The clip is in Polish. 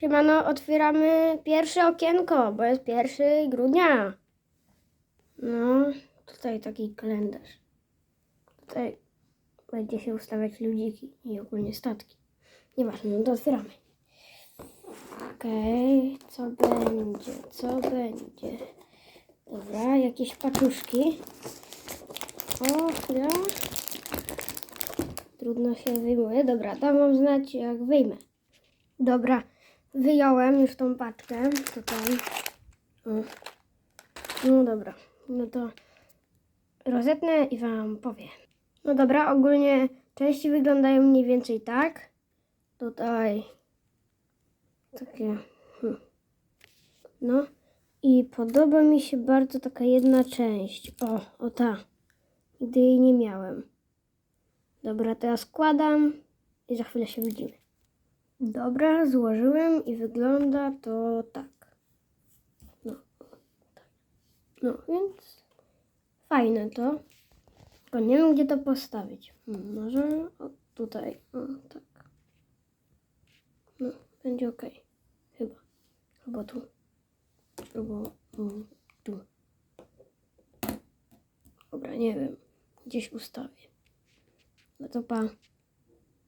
Siemano, otwieramy pierwsze okienko, bo jest pierwszy grudnia. No, tutaj taki kalendarz. Tutaj będzie się ustawiać ludziki i ogólnie statki. Nieważne, no to otwieramy. Okej, co będzie, co będzie? Dobra, jakieś paczuszki. O, chwila. Trudno się wyjmuje. Dobra, dam wam znać jak wyjmę. Dobra, wyjąłem już tą paczkę tutaj. No dobra, no to rozetnę i wam powiem. No dobra, ogólnie części wyglądają mniej więcej tak. Tutaj takie. Hmm. No i podoba mi się bardzo taka jedna część. O, o ta. Nigdy jej nie miałem. Dobra, teraz składam i za chwilę się widzimy. Dobra, złożyłem i wygląda to tak. No, tak. no więc fajne to. Tylko nie wiem, gdzie to postawić. Może o, tutaj. O, tak. No, będzie ok. Chyba. Albo tu. Albo mm, tu. Dobra, nie wiem. Gdzieś ustawię. No to pa.